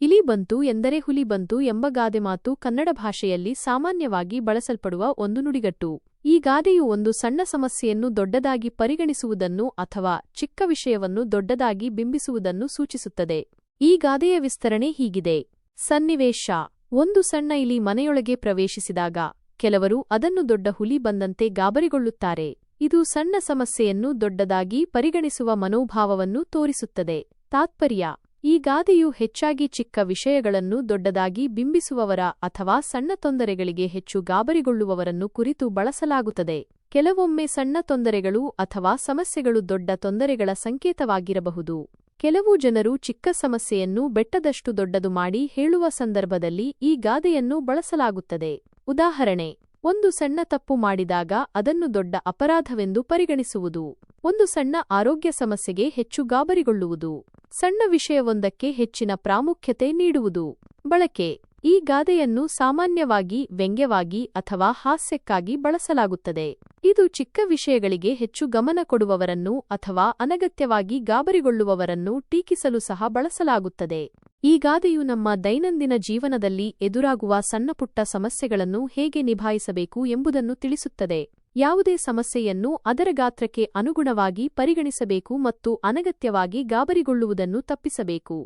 ಇಲಿ ಬಂತು ಎಂದರೆ ಹುಲಿ ಬಂತು ಎಂಬ ಗಾದೆ ಮಾತು ಕನ್ನಡ ಭಾಷೆಯಲ್ಲಿ ಸಾಮಾನ್ಯವಾಗಿ ಬಳಸಲ್ಪಡುವ ಒಂದು ನುಡಿಗಟ್ಟು. ಈ ಗಾದೆಯು ಒಂದು ಸಣ್ಣ ಸಮಸ್ಯೆಯನ್ನು ದೊಡ್ಡದಾಗಿ ಪರಿಗಣಿಸುವುದನ್ನು ಅಥವಾ ಚಿಕ್ಕ ವಿಷಯವನ್ನು ದೊಡ್ಡದಾಗಿ ಬಿಂಬಿಸುವುದನ್ನು ಸೂಚಿಸುತ್ತದೆ. ಈ ಗಾದೆಯ ವಿಸ್ತರಣೆ ಹೀಗಿದೆ. ಸನ್ನಿವೇಶ. ಒಂದು ಸಣ್ಣ ಇಲಿ ಮನೆಯೊಳಗೆ ಪ್ರವೇಶಿಸಿದಾಗ ಕೆಲವರು ಅದನ್ನು ದೊಡ್ಡ ಹುಲಿ ಬಂದಂತೆ ಗಾಬರಿಗೊಳ್ಳುತ್ತಾರೆ. ಇದು ಸಣ್ಣ ಸಮಸ್ಯೆಯನ್ನು ದೊಡ್ಡದಾಗಿ ಪರಿಗಣಿಸುವ ಮನೋಭಾವವನ್ನು ತೋರಿಸುತ್ತದೆ. ತಾತ್ಪರ್ಯ. ಈ ಗಾದೆಯು ಹೆಚ್ಚಾಗಿ ಚಿಕ್ಕ ವಿಷಯಗಳನ್ನು ದೊಡ್ಡದಾಗಿ ಬಿಂಬಿಸುವವರ ಅಥವಾ ಸಣ್ಣ ತೊಂದರೆಗಳಿಗೆ ಹೆಚ್ಚು ಗಾಬರಿಗೊಳ್ಳುವವರನ್ನು ಕುರಿತು ಬಳಸಲಾಗುತ್ತದೆ. ಕೆಲವೊಮ್ಮೆ ಸಣ್ಣ ತೊಂದರೆಗಳು ಅಥವಾ ಸಮಸ್ಯೆಗಳು ದೊಡ್ಡ ತೊಂದರೆಗಳ ಸಂಕೇತವಾಗಿರಬಹುದು. ಕೆಲವು ಜನರು ಚಿಕ್ಕ ಸಮಸ್ಯೆಯನ್ನು ಬೆಟ್ಟದಷ್ಟು ದೊಡ್ಡದು ಮಾಡಿ ಹೇಳುವ ಸಂದರ್ಭದಲ್ಲಿ ಈ ಗಾದೆಯನ್ನು ಬಳಸಲಾಗುತ್ತದೆ. ಉದಾಹರಣೆ, ಒಂದು ಸಣ್ಣ ತಪ್ಪು ಮಾಡಿದಾಗ ಅದನ್ನು ದೊಡ್ಡ ಅಪರಾಧವೆಂದು ಪರಿಗಣಿಸುವುದು. ಒಂದು ಸಣ್ಣ ಆರೋಗ್ಯ ಸಮಸ್ಯೆಗೆ ಹೆಚ್ಚು ಗಾಬರಿಗೊಳ್ಳುವುದು. ಸಣ್ಣ ವಿಷಯವೊಂದಕ್ಕೆ ಹೆಚ್ಚಿನ ಪ್ರಾಮುಖ್ಯತೆ ನೀಡುವುದು. ಬಳಕೆ. ಈ ಗಾದೆಯನ್ನು ಸಾಮಾನ್ಯವಾಗಿ ವ್ಯಂಗ್ಯವಾಗಿ ಅಥವಾ ಹಾಸ್ಯಕ್ಕಾಗಿ ಬಳಸಲಾಗುತ್ತದೆ. ಇದು ಚಿಕ್ಕ ವಿಷಯಗಳಿಗೆ ಹೆಚ್ಚು ಗಮನ ಕೊಡುವವರನ್ನು ಅಥವಾ ಅನಗತ್ಯವಾಗಿ ಗಾಬರಿಗೊಳ್ಳುವವರನ್ನು ಟೀಕಿಸಲು ಸಹ ಬಳಸಲಾಗುತ್ತದೆ. ಈ ಗಾದೆಯು ನಮ್ಮ ದೈನಂದಿನ ಜೀವನದಲ್ಲಿ ಎದುರಾಗುವ ಸಣ್ಣಪುಟ್ಟ ಸಮಸ್ಯೆಗಳನ್ನು ಹೇಗೆ ನಿಭಾಯಿಸಬೇಕು ಎಂಬುದನ್ನು ತಿಳಿಸುತ್ತದೆ. ಯಾವುದೇ ಸಮಸ್ಯೆಯನ್ನು ಅದರ ಗಾತ್ರಕ್ಕೆ ಅನುಗುಣವಾಗಿ ಪರಿಗಣಿಸಬೇಕು ಮತ್ತು ಅನಗತ್ಯವಾಗಿ ಗಾಬರಿಗೊಳ್ಳುವುದನ್ನು ತಪ್ಪಿಸಬೇಕು.